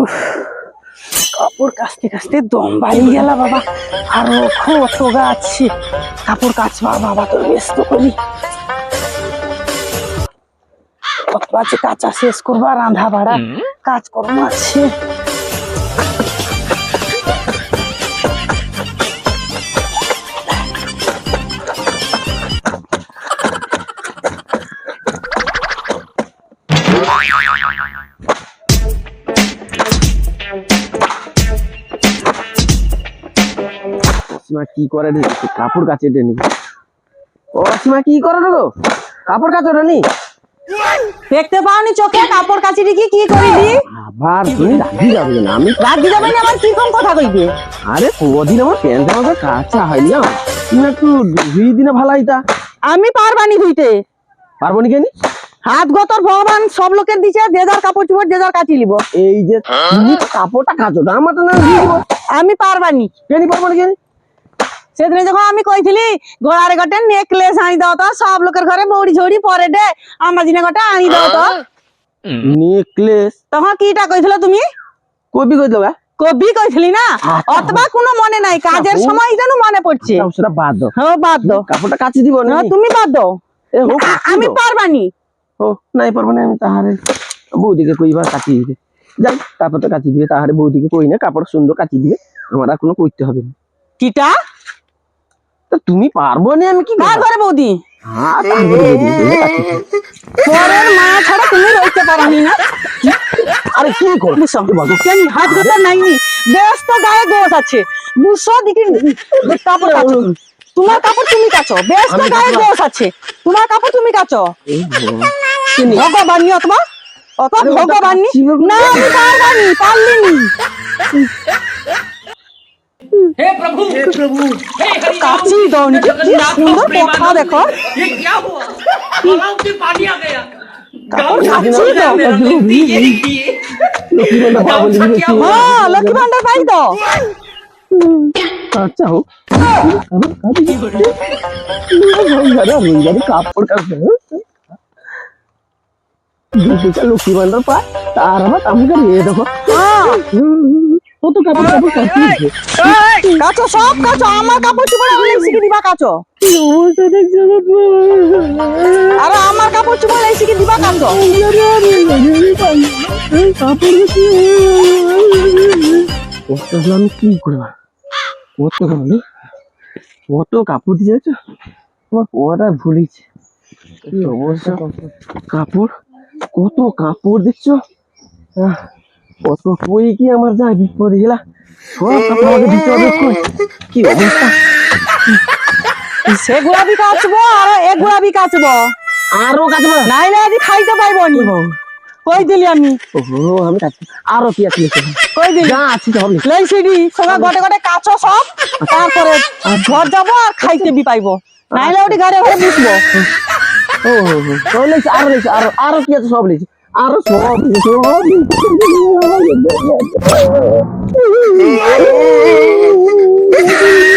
উফ, কাপড় কাচতে কাচতে দম বাড়িয়ে গেল বাবা। আরও কত গাছি কাপড় কাচবা বাবা তো ব্যস্ত করি। কত আছে কাঁচা শেষ করবা রান্ধা বাড়া কাজকর্ম আছে। সীমা কি করে কাপড় কাচে নি ও কি করে গো? কাপড় নি? দেখতে পাওনি চোখে কাপড় কি আবার তুমি রাজি যাবে না আমি রাজি যাবে না আমার কি কম কথা কইবে? আরে কদিন আমার প্যান্ট জামা কাঁচা হয়নি না একটু ধুই দিনে ভালো হইতা আমি পারবানি ধুইতে। পারব নি কেনি? হাত গতর ভগবান সব লোকের দিছে যে যার কাপড় চোপড় যে যার কাচি লিব। এই যে তুমি কাপড়টা কাচো না আমারটা না দিব। আমি পারবানি। কেনি পারব না কেনি? সেদিনে যখন আমি কইছিলি গোড়ারে গটে নেকলেস আনি দাও তো সব লোকের ঘরে বৌড়ি ঝৌড়ি পরে দে আমার দিনে গটে আনি দাও তো। নেকলেস তখন কিটা কইছিল তুমি? কবি কই দেবা কবি কইছিলি না? আচ্ছা। অথবা কোনো মনে নাই কাজের আচ্ছা, সময় যেন মনে পড়ছে। সেটা বাদ দাও। হ্যাঁ বাদ দাও। কাপড়টা কাচি দিব না। হ্যাঁ, তুমি বাদ দাও। আমি পারবানি। ও নাই পারব না আমি তাহারে বৌদিকে কইবার কাচি দিবে। যাই কাপড়টা কাচি দিবে তাহারে বৌদিকে কই না কাপড় সুন্দর কাচি দিবে আমার আর কোনো কইতে হবে না। কিটা? তা তুমি পারব না আমি কি কার করব? ঘরে বৌদি। তাহারে বৌদি দিবে, কাচি দিবে। পরের মা ছাড়া তুমি রইতে পারনি না আরে কি করব কেন হাত গোটা নাইনি? বেশ তো গায়ে দোষ আছে। বুঝছ দিকে কাপড় কাচো তোমার কাপড় তুমি কাচো বেশ তো আমি গায়ে কাচবো। দোষ আছে তোমার কাপড় তুমি কাচো এই ভগবান। ভগবান নি অথবা অত আরে ওটা ভগবান নি কাচ্ছি গো। না আমি পারবানি পারলিনি हे प्रभु हे प्रभु हे हरि কাচি দৌনি কি সুন্দর কথা দেখো ये क्या हुआ गलाव से पानी आ गया কাপড় गाँव কাচি से দাও मेरा गलती है ये লক্ষ্মী ভান্ডার পাবো गाँव বলে का क्या দিবে। हुआ হ্যাঁ লক্ষ্মী ভান্ডার পাই তো আচ্ছা হোক রোজগারে কাপড় কাচবে দুটা লক্ষ্মী ভান্ডার পায় তার আবার আমি করে দেখো হ্যাঁ কত কাপড় কাপড় কাচো সব কাচো আমার কাপড় চোপড় আমি শিখে দিবা কাচো আরে আমার কাপড় চোপড় এই শিখে দিবা কাচো কতগুলো আমি কি করব কত কাপড় কত কাপড় দিয়েছে আমার পড়া ভুলেছে কি অবস্থা? কাপড়? কত কাপড় দেখছ? কত কি আমার যা বিপদ গেলা? সব কাপড় আমাকে দিতে হবে কি অবস্থা? সে গোলাপি কাচবো আর এ গোলাপি কাচবো। আরও কাটবা নাইলে আজ খাইতে পাইবো নি। কই দিলি আমি? ওহো আমি আরও লিখে দাও। কই দিলি? যা আছে সব লিখে লেই সিডি সবাই গটে গটে কাচো সব। তারপরে ঘর যাব আর খাইতে বি পাইবো নাইলে ওটি ঘরে ঘরে বুঝব ও সব লিখছে আরও লিখছে আরও আরও আছে সব লিখছে আরও সব সব